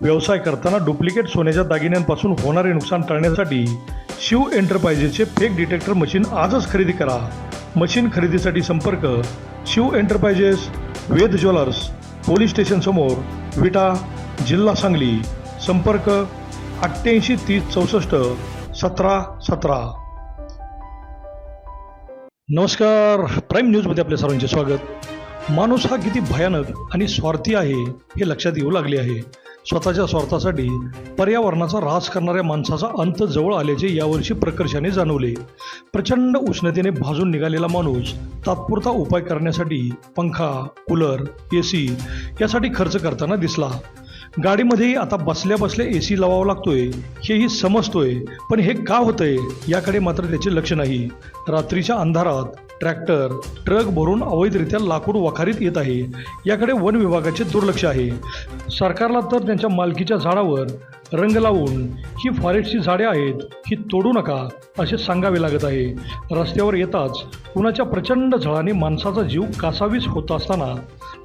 व्यवसाय करताना डुप्लिकेट सोन्याच्या दागिन्यांपासून होणारे नुकसान टाळण्यासाठी शिव एंटरप्राइजेसचे फेक डिटेक्टर मशीन आजच खरेदी करा. मशीन खरेदीसाठी संपर्क Shiv enterprises Ved jewellers police स्टेशनसमोर Vita जिल्हा सांगली. संपर्क अठ्ठ्याऐंशी तीस चौसष्ट सतरा सतरा. नमस्कार. प्राईम न्यूजमध्ये आपल्या सर्वांचे स्वागत. माणूस हा किती भयानक आणि स्वार्थी आहे हे लक्षात येऊ लागले आहे. स्वतःच्या स्वार्थासाठी पर्यावरणाचा ऱ्हास करणाऱ्या माणसाचा अंत जवळ आल्याचे यावर्षी प्रकर्षाने जाणवले. प्रचंड उष्णतेने भाजून निघालेला माणूस तात्पुरता उपाय करण्यासाठी पंखा कूलर ए सी यासाठी खर्च करताना दिसला. गाडीमध्येही आता बसल्या बसल्या ए सी लावावा लागतोय हेही समजतोय पण हे का होतंय याकडे मात्र त्याचे लक्ष नाही. रात्रीच्या अंधारात ट्रॅक्टर ट्रक भरून अवैधरित्या लाकूड वखारीत येत आहे. याकडे वन विभागाचे दुर्लक्ष आहे. सरकारला तर त्यांच्या मालकीच्या झाडावर रंग लावून ही फॉरेस्टची झाडे आहेत ही तोडू नका असे सांगावे लागत आहे. रस्त्यावर येताच कुणाच्या प्रचंड झळाने माणसाचा जीव कासावीस होत असताना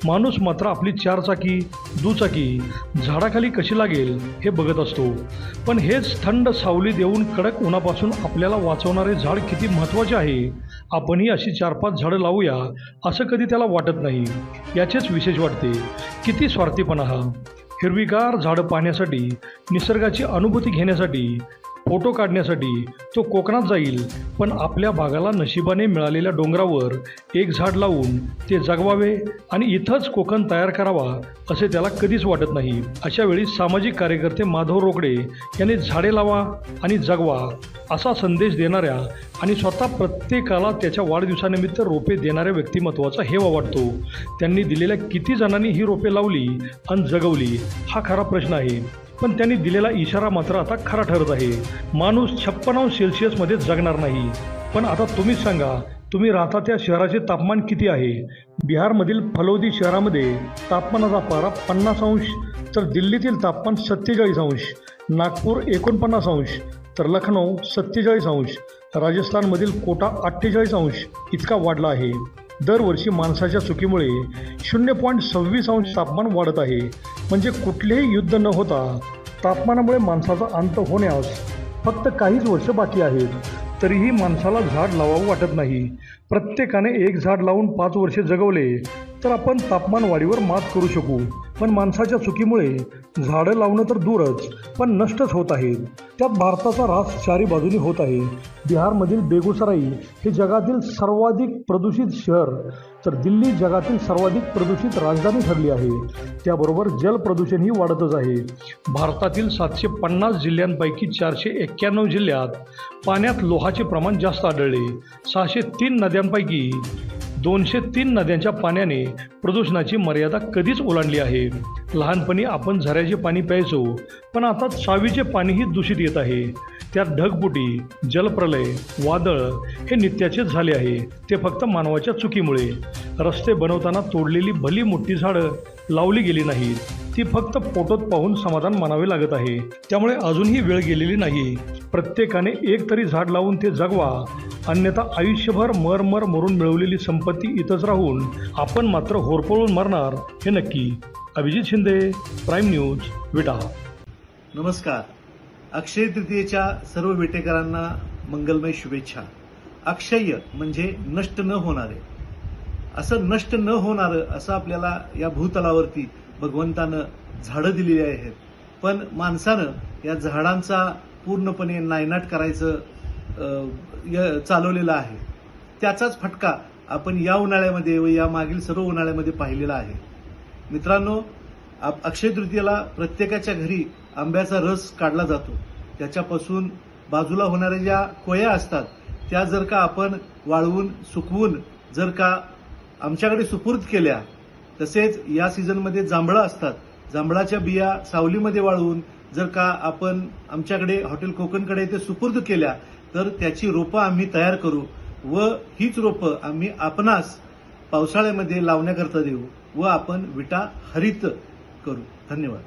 माणूस मात्र आपली चारचाकी दुचाकी झाडाखाली कशी लागेल हे बघत असतो. पण हेच थंड सावली देऊन कडक उन्हापासून आपल्याला वाचवणारे झाड किती महत्त्वाचे आहे? आपणही अशी चार पाच झाडं लावूया असं कधी त्याला वाटत नाही. याचेच विशेष वाटते. किती स्वार्थीपणा हा. हिरवीगार झाडं पाहण्यासाठी निसर्गाची अनुभूती घेण्यासाठी फोटो काढण्यासाठी तो कोकणात जाईल. पण आपल्या भागाला नशिबाने मिळालेल्या डोंगरावर एक झाड लावून ते जगवावे आणि इथंच कोकण तयार करावा असे त्याला कधीच वाटत नाही. अशा वेळी सामाजिक कार्यकर्ते माधव रोकडे यांनी झाडे लावा आणि जगवा असा संदेश देणाऱ्या आणि स्वतः प्रत्येकाला त्याच्या वाढदिवसानिमित्त रोपे देणाऱ्या व्यक्तिमत्वाचा हेवा वाटतो. त्यांनी दिलेल्या किती जणांनी ही रोपे लावली आणि जगवली हा खरा प्रश्न आहे. पण त्यांनी दिलेला इशारा मात्र आता खरा ठरत आहे. माणूस छप्पनांश सेल्सिअसमध्ये जगणार नाही. पण आता तुम्हीच सांगा तुम्ही राहता त्या शहराचे तापमान किती आहे? बिहारमधील फलौदी शहरामध्ये तापमानाचा पारा पन्नास अंश तर दिल्लीतील तापमान सत्तेचाळीस अंश नागपूर एकोणपन्नास अंश तर लखनौ सत्तेचाळीस अंश राजस्थानमधील कोटा अठ्ठेचाळीस अंश इतका वाढला आहे. दरवर्षी माणसाच्या चुकीमुळे शून्य पॉईंट सव्वीस अंश तापमान वाढत आहे. म्हणजे कुठलेही युद्ध न होता तापमानामुळे माणसाचा अंत होण्यास फक्त काहीच वर्ष बाकी आहेत. तरीही माणसाला झाड लावावं वाटत नाही. प्रत्येकाने एक झाड लावून पाच वर्षे जगवले. तर आपण तापमान वाढीवर मात करू शकू. पण माणसाच्या चुकीमुळे झाडं लावणं तर दूरच पण नष्टच होत आहेत. त्यात भारताचा रास चारी बाजूनी होत आहे. बिहारमधील बेगुसराई हे जगातील सर्वाधिक प्रदूषित शहर तर दिल्ली जगातील सर्वाधिक प्रदूषित राजधानी ठरली आहे. त्याबरोबर जल प्रदूषणही वाढतच आहे. भारतातील सातशे पन्नास जिल्ह्यांपैकी चारशे एक्क्याण्णव जिल्ह्यात पाण्यात लोहाचे प्रमाण जास्त आढळले. सहाशे तीन नद्यांपैकी दोनशे तीन नद्यांच्या पाण्याने प्रदूषणाची मर्यादा कधीच ओलांडली आहे. लहानपणी आपण झऱ्याचे पाणी प्यायचो पण आता चावीचे पाणीही दूषित येत आहे. त्यात ढगबुटी जलप्रलय वादळ हे नित्याचेच झाले आहे. ते फक्त मानवाच्या चुकीमुळे. रस्ते बनवताना तोडलेली भली मोठी झाडं लावली गेली नाहीत. ती फक्त फोटोत पाहून समाधान मानावे लागत आहे. त्यामुळे अजूनही वेळ गेलेली नाही. प्रत्येकाने एक तरी झाड लावून ते जगवा. अन्यथा आयुष्यभर मर मर मरून मिळवलेली संपत्ती इथंच राहून आपण मात्र होरपळून मरणार हे नक्की. Abhijit Shinde prime news Vita. नमस्कार. अक्षय तृतीयेच्या सर्व वेटेकरांना मंगलमय शुभेच्छा. अक्षय म्हणजे नष्ट न होणारे. असं नष्ट न होणारं असं आपल्याला या भूतलावरती भगवंतानं झाडं दिलेली आहेत. पण माणसानं या झाडांचा पूर्णपणे नायनाट करायचं य- चालवलेलं आहे. त्याचाच फटका आपण या उन्हाळ्यामध्ये व या मागील सर्व उन्हाळ्यामध्ये पाहिलेला आहे. मित्रांनो आप- अक्षय तृतीयेला प्रत्येकाच्या घरी आंब्याचा रस काढला जातो. त्याच्यापासून बाजूला होणाऱ्या ज्या कोया असतात त्या जर का आपण वाळवून सुकवून जर का आमच्याकडे सुपूर्द केल्या. तसेच या सीझनमध्ये जांभळं असतात. जांभळाच्या बिया सावलीमध्ये वाळवून जर का आपण आमच्याकडे हॉटेल कोकणकडे ते सुपूर्द केल्या तर त्याची रोपं आम्ही तयार करू व हीच रोपं आम्ही आपणास पावसाळ्यामध्ये लावण्याकरता देऊ व आपण विटा हरित करू. धन्यवाद.